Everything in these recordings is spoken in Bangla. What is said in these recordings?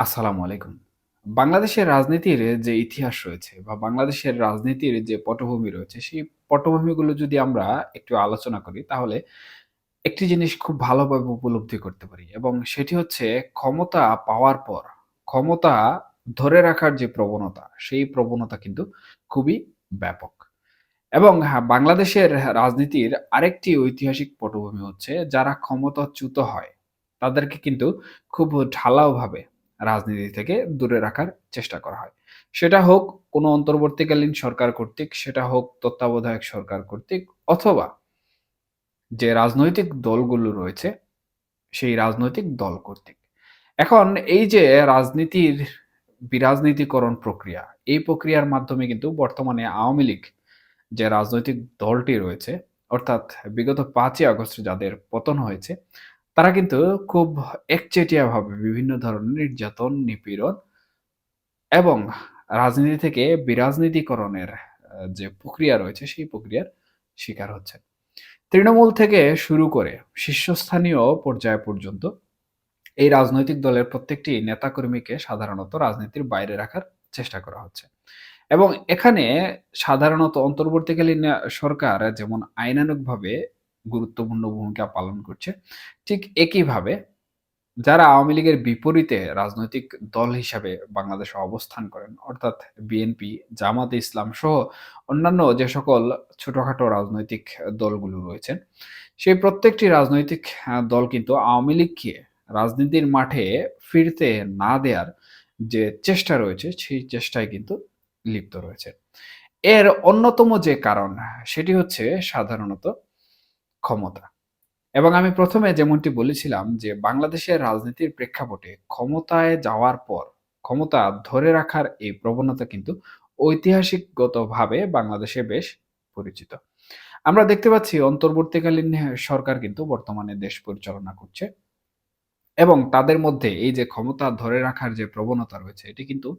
আসসালামু আলাইকুম। বাংলাদেশের রাজনীতির যে ইতিহাস রয়েছে বা বাংলাদেশের রাজনীতির যে পটভূমি রয়েছে, সেই পটভূমিগুলো যদি আমরা একটু আলোচনা করি, তাহলে একটি জিনিস খুব ভালোভাবে উপলব্ধি করতে পারি এবং সেটি হচ্ছে ক্ষমতা পাওয়ার পর, ক্ষমতা ধরে রাখার যে প্রবণতা, সেই প্রবণতা কিন্তু খুবই ব্যাপক। এবং হ্যাঁ, বাংলাদেশের রাজনীতির আরেকটি ঐতিহাসিক পটভূমি হচ্ছে যারা ক্ষমতাচ্যুত হয়, তাদেরকে কিন্তু খুব ঢালাওভাবে রাজনীতি থেকে দূরে রাখার চেষ্টা করা হয়। সেটা হোক কোনো অন্তর্বর্তীকালীন সরকার কর্তৃক, সেটা হোক তত্ত্বাবধায়ক সরকার কর্তৃক অথবা যে রাজনৈতিক দলগুলো রয়েছে, সেই রাজনৈতিক দল কর্তৃক। এখন এই যে রাজনীতির বিরাজনীতিকরণ প্রক্রিয়া, এই প্রক্রিয়ার মাধ্যমে কিন্তু বর্তমানে আওয়ামী লীগ যে রাজনৈতিক দলটি রয়েছে, অর্থাৎ বিগত পাঁচই আগস্ট যাদের পতন হয়েছে, তারা কিন্তু খুব একচেটিয়াভাবে বিভিন্ন ধরনের নির্যাতন, নিপীড়ন এবং রাজনীতি থেকে বিরাজনীতিকরণের যে প্রক্রিয়া রয়েছে, সেই প্রক্রিয়ার শিকার হচ্ছে তৃণমূল থেকে শুরু করে শীর্ষস্থানীয় পর্যায় পর্যন্ত এই রাজনৈতিক দলের প্রত্যেকটি নেতাকর্মীকে সাধারণত রাজনীতির বাইরে রাখার চেষ্টা করা হচ্ছে। এবং এখানে সাধারণত অন্তর্বর্তীকালীন সরকার যেমন আইনানুগভাবে গুরুত্বপূর্ণ ভূমিকা পালন করছে, ঠিক একইভাবে যারা আওয়ামী লীগের বিপরীতে রাজনৈতিক দল হিসাবে বাংলাদেশে অবস্থান করেন, অর্থাৎ বিএনপি, জামাতে ইসলাম সহ অন্যান্য যে সকল ছোটখাটো রাজনৈতিক দলগুলো রয়েছেন, সেই প্রত্যেকটি রাজনৈতিক দল কিন্তু আওয়ামী লীগকে রাজনীতির মাঠে ফিরতে না দেয়ার যে চেষ্টা রয়েছে, সেই চেষ্টায় কিন্তু লিপ্ত রয়েছে। এর অন্যতম যে কারণ সেটি হচ্ছে সাধারণত ক্ষমতা। এবং আমি প্রথমে যেমনটি বলেছিলাম যে বাংলাদেশের রাজনীতির প্রেক্ষাপটে ক্ষমতায় যাওয়ার পর ক্ষমতা ধরে রাখার এই প্রবণতা কিন্তু ঐতিহাসিকগতভাবে বাংলাদেশে বেশ পরিচিত। আমরা দেখতে পাচ্ছি অন্তর্বর্তীকালীন সরকার কিন্তু বর্তমানে দেশ পরিচালনা করছে। এবং তাদের মধ্যে এই যে ক্ষমতা ধরে রাখার যে প্রবণতা রয়েছে, এটি কিন্তু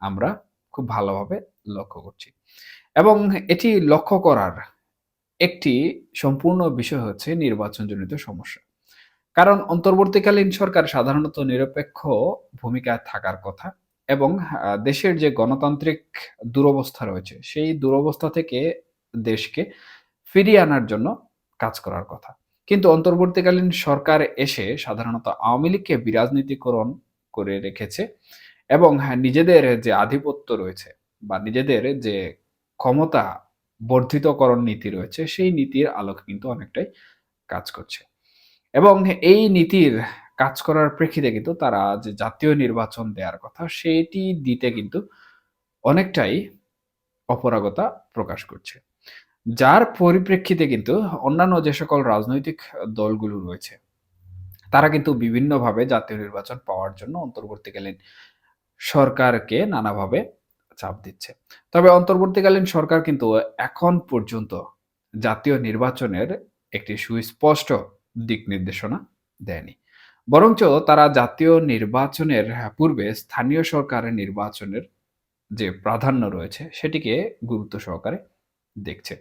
আমরা খুব ভালোভাবে লক্ষ্য করছি। এবং এটি লক্ষ্য করার একটি সম্পূর্ণ বিষয় হচ্ছে নির্বাচনজনিত সমস্যা। কারণ অন্তর্বর্তীকালীন সরকার সাধারণত নিরপেক্ষ ভূমিকায় থাকার কথা এবং দেশের যে গণতান্ত্রিক দুরবস্থা রয়েছে, সেই দুরবস্থা থেকে দেশকে ফিরিয়ে আনার জন্য কাজ করার কথা। কিন্তু অন্তর্বর্তীকালীন সরকার এসে সাধারণত আওয়ামী লীগকে বিরাজনীতিকরণ করে রেখেছে এবং হ্যাঁ, নিজেদের যে আধিপত্য রয়েছে বা নিজেদের যে ক্ষমতা বর্ধিতকরণ নীতি রয়েছে, সেই নীতির আলোকে কিন্তু অনেকটাই কাজ করছে। এবং এই নীতির কাজ করার প্রেক্ষিতে কিন্তু তারা যে জাতীয় নির্বাচন দেয়ার কথা, সেটি দিতে কিন্তু অনেকটাই অপরাগতা প্রকাশ করছে। যার পরিপ্রেক্ষিতে কিন্তু অন্যান্য যে সকল রাজনৈতিক দলগুলো রয়েছে, তারা কিন্তু বিভিন্নভাবে জাতীয় নির্বাচন পাওয়ার জন্য অন্তর্বর্তীকালীন সরকারকে নানাভাবে চাপ দিচ্ছে। তবে অন্তর্বর্তীকালীন সরকার কিন্তু এখন পর্যন্ত জাতীয় নির্বাচনের একটি সুস্পষ্ট দিক নির্দেশনা দেয়নি। বরঞ্চ তারা জাতীয় নির্বাচনের পূর্বে স্থানীয় সরকারের নির্বাচনের যে প্রাধান্য রয়েছে, সেটিকে গুরুত্ব সহকারে দেখছে।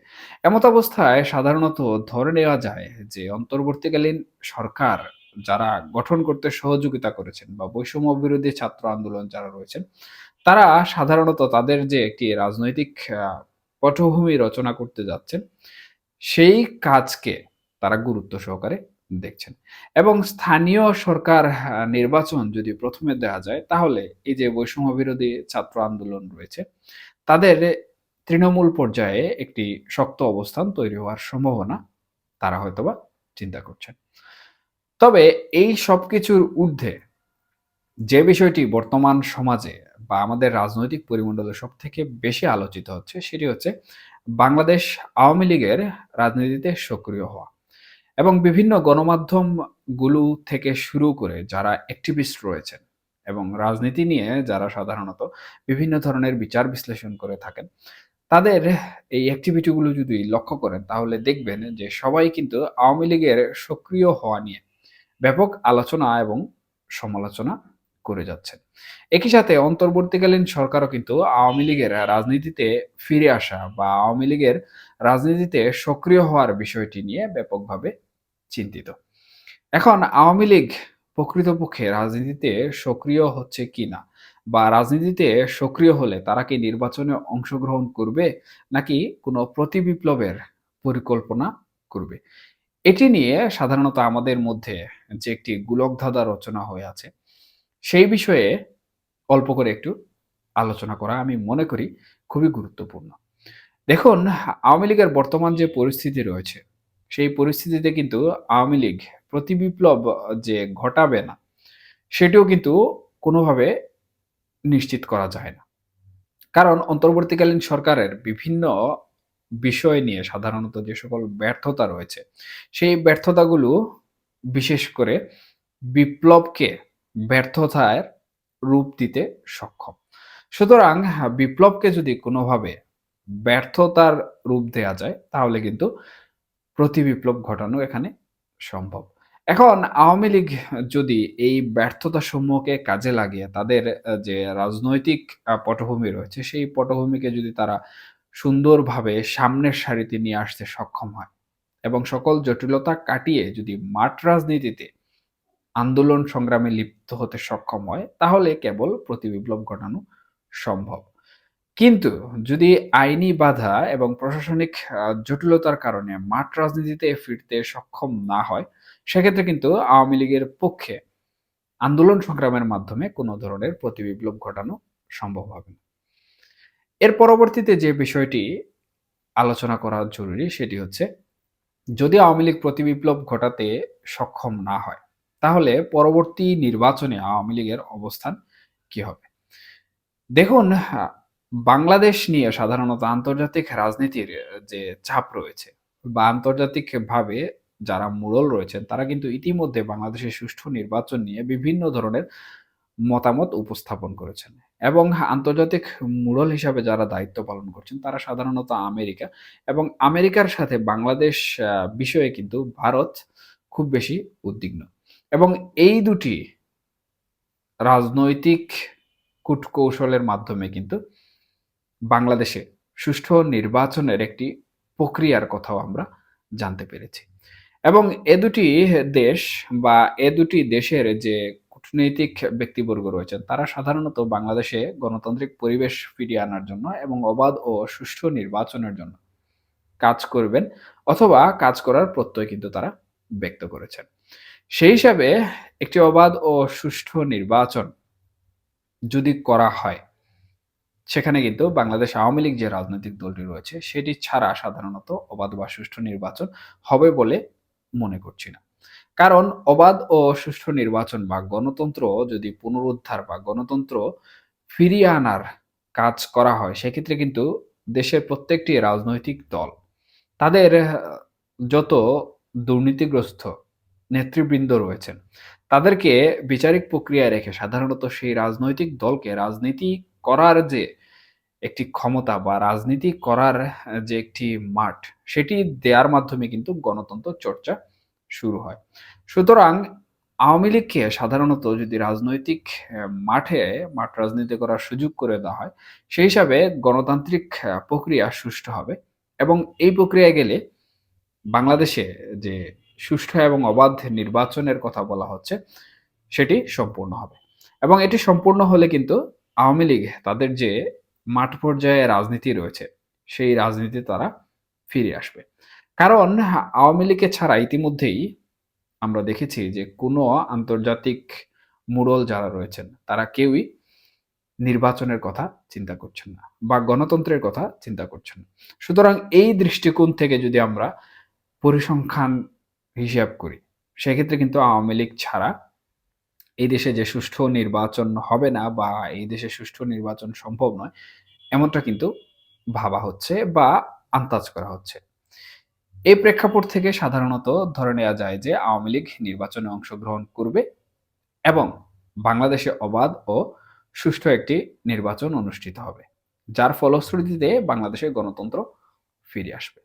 এমতাবস্থায় সাধারণত ধরে নেওয়া যায় যে অন্তর্বর্তীকালীন সরকার যারা গঠন করতে সহযোগিতা করেছেন বা বৈষম্য বিরোধী ছাত্র আন্দোলন যারা রয়েছেন, তারা সাধারণত তাদের যে একটি রাজনৈতিক পটভূমি রচনা করতে যাচ্ছেন, সেই কাজকে তারা গুরুত্ব সহকারে দেখছেন। এবং স্থানীয় সরকার নির্বাচন যদি ১ম এ দেয়া যায়, তাহলে এই যে বৈষম্য বিরোধী ছাত্র আন্দোলন রয়েছে, তাদের তৃণমূল পর্যায়ে একটি শক্ত অবস্থান তৈরি হওয়ার সম্ভাবনা তারা হয়তোবা চিন্তা করছেন। তবে এই সবকিছুর ঊর্ধ্বে যে বিষয়টি বর্তমান সমাজে বা আমাদের রাজনৈতিক পরিমণ্ডলে সব থেকে বেশি আলোচিত হচ্ছে, সেটি হচ্ছে বাংলাদেশ আওয়ামী লীগের রাজনীতিতে সক্রিয় হওয়া। এবং বিভিন্ন গণমাধ্যমগুলো থেকে শুরু করে যারা অ্যাক্টিভিস্ট রয়েছেন এবং রাজনীতি নিয়ে যারা সাধারণত বিভিন্ন ধরনের বিচার বিশ্লেষণ করে থাকেন, তাদের এই অ্যাক্টিভিটি গুলো যদি লক্ষ্য করেন, তাহলে দেখবেন যে সবাই কিন্তু আওয়ামী লীগের সক্রিয় হওয়া নিয়ে ব্যাপক আলোচনা এবং সমালোচনা করে যাচ্ছেন। একই সাথে অন্তর্বর্তীকালীন সরকারও কিন্তু আওয়ামী লীগের রাজনীতিতে ফিরে আসা বা আওয়ামী লীগের রাজনীতিতে সক্রিয় হওয়ার বিষয়টি নিয়ে ব্যাপকভাবে চিন্তিত। এখন আওয়ামী লীগ প্রকৃতপক্ষে রাজনীতিতে সক্রিয় হচ্ছে কিনা বা রাজনীতিতে সক্রিয় হলে তারা কি নির্বাচনে অংশগ্রহণ করবে নাকি কোনো প্রতিবিপ্লবের পরিকল্পনা করবে এটি নিয়ে সাধারণত আমাদের মধ্যে যে একটি গোলকধাঁধা রচনা হয়ে আছে সেই বিষয়ে অল্প করে একটু আলোচনা করা আমি মনে করি খুবই গুরুত্বপূর্ণ। দেখুন, আওয়ামী লীগের বর্তমান যে পরিস্থিতি রয়েছে, সেই পরিস্থিতিতে কিন্তু আওয়ামী লীগ প্রতি বিপ্লব যে ঘটাবে না, সেটিও কিন্তু কোনোভাবে নিশ্চিত করা যায় না। কারণ অন্তর্বর্তীকালীন সরকারের বিভিন্ন বিষয় নিয়ে সাধারণত যে সকল ব্যর্থতা রয়েছে, সেই ব্যর্থতাগুলো বিশেষ করে বিপ্লবকে ব্যর্থতার রূপ দিতে সক্ষম। সুতরাং বিপ্লবকে যদি কোনোভাবে ব্যর্থতার রূপ দেয়া যায়, তাহলে কিন্তু প্রতি বিপ্লব ঘটানো এখানে সম্ভব। এখন আওয়ামী লীগ যদি এই ব্যর্থতা সমূহকে কাজে লাগিয়ে তাদের যে রাজনৈতিক পটভূমি রয়েছে, সেই পটভূমিকে যদি তারা সুন্দরভাবে সামনের সারিতে নিয়ে আসতে সক্ষম হয় এবং সকল জটিলতা কাটিয়ে যদি মাঠ রাজনীতিতে আন্দোলন সংগ্রামে লিপ্ত হতে সক্ষম হয়, তাহলে কেবল প্রতিবিপ্লব ঘটানো সম্ভব। কিন্তু যদি আইনি বাধা এবং প্রশাসনিক জটিলতার কারণে মাঠ রাজনীতিতে ফিরতে সক্ষম না হয়, সেক্ষেত্রে কিন্তু আওয়ামী লীগের পক্ষে আন্দোলন সংগ্রামের মাধ্যমে কোনো ধরনের প্রতিবিপ্লব ঘটানো সম্ভব হবে না। এর পরবর্তীতে যে বিষয়টি আলোচনা করা জরুরি সেটি হচ্ছে, যদি আওয়ামী লীগ প্রতিবিপ্লব ঘটাতে সক্ষম না হয় তাহলে পরবর্তী নির্বাচনে আওয়ামী লীগের অবস্থান কি হবে? দেখুন, বাংলাদেশ নিয়ে সাধারণত আন্তর্জাতিক রাজনীতির, যে চাপ রয়েছে বা আন্তর্জাতিকভাবে যারা মুরল রয়েছেন, তারা কিন্তু ইতিমধ্যে বাংলাদেশের সুষ্ঠু নির্বাচন নিয়ে বিভিন্ন ধরনের মতামত উপস্থাপন করেছেন। এবং আন্তর্জাতিক মুরল হিসাবে যারা দায়িত্ব পালন করছেন, তারা সাধারণত আমেরিকা। এবং আমেরিকার সাথে বাংলাদেশ বিষয়ে কিন্তু ভারত খুব বেশি উদ্বিগ্ন। এবং এই দুটি রাজনৈতিক কূটকৌশলের মাধ্যমে কিন্তু বাংলাদেশে সুষ্ঠু নির্বাচনের একটি প্রক্রিয়ার কথাও আমরা জানতে পেরেছি। এবং এ দুটি দেশ বা এ দুটি দেশের যে কূটনৈতিক ব্যক্তিবর্গ রয়েছেন, তারা সাধারণত বাংলাদেশে গণতান্ত্রিক পরিবেশ ফিরিয়ে আনার জন্য এবং অবাধ ও সুষ্ঠু নির্বাচনের জন্য কাজ করবেন অথবা কাজ করার প্রত্যয় কিন্তু তারা ব্যক্ত করেছেন। সেই হিসাবে একটি অবাধ ও সুষ্ঠু নির্বাচন যদি করা হয়, সেখানে কিন্তু বাংলাদেশ আওয়ামী লীগ যে রাজনৈতিক দলটি রয়েছে, সেটি ছাড়া সাধারণত অবাধ বা সুষ্ঠু নির্বাচন হবে বলে মনে করছি না। কারণ অবাধ ও সুষ্ঠু নির্বাচন বা গণতন্ত্র যদি পুনরুদ্ধার বা গণতন্ত্র ফিরিয়ে আনার কাজ করা হয়, সেক্ষেত্রে কিন্তু দেশের প্রত্যেকটি রাজনৈতিক দল তাদের যত দুর্নীতিগ্রস্ত নেতৃবৃন্দ রয়েছেন। তাদেরকে বিচারিক প্রক্রিয়ায় রেখে সাধারণত সেই রাজনৈতিক দলকে রাজনীতি করার যে একটি ক্ষমতা বা রাজনীতি করার যে একটি মাঠ, সেটি দেওয়ার মাধ্যমে কিন্তু গণতন্ত্র চর্চা শুরু হয়। সুতরাং আওয়ামী লীগকে সাধারণত যদি রাজনৈতিক মাঠে, মাঠ রাজনীতি করার সুযোগ করে দেওয়া হয়, সেই হিসাবে গণতান্ত্রিক প্রক্রিয়া সুষ্ঠু হবে এবং এই প্রক্রিয়ায় গেলে বাংলাদেশে যে সুষ্ঠু এবং অবাধ নির্বাচনের কথা বলা হচ্ছে, সেটি সম্পূর্ণ হবে। এবং এটি সম্পূর্ণ হলে কিন্তু আওয়ামী লীগ তাদের যে মাঠ পর্যায়ে রাজনীতি রয়েছে, সেই রাজনীতি তারা ফিরে আসবে। কারণ আওয়ামী লীগকে ছাড়া ইতিমধ্যেই আমরা দেখেছি যে কোনো আন্তর্জাতিক মুরল যারা রয়েছেন, তারা কেউই নির্বাচনের কথা চিন্তা করছেন না বা গণতন্ত্রের কথা চিন্তা করছেন না। সুতরাং এই দৃষ্টিকোণ থেকে যদি আমরা পরিসংখ্যান হিসাব করি। সেক্ষেত্রে কিন্তু আওয়ামী লীগ ছাড়া এই দেশে যে সুষ্ঠু নির্বাচন হবে না বা এই দেশে সুষ্ঠু নির্বাচন সম্ভব নয়, এমনটা কিন্তু ভাবা হচ্ছে বা আন্দাজ করা হচ্ছে। এই প্রেক্ষাপট থেকে সাধারণত ধরে নেওয়া যায় যে আওয়ামী লীগ নির্বাচনে অংশগ্রহণ করবে এবং বাংলাদেশে অবাধ ও সুষ্ঠু একটি নির্বাচন অনুষ্ঠিত হবে, যার ফলশ্রুতিতে বাংলাদেশের গণতন্ত্র ফিরে আসবে।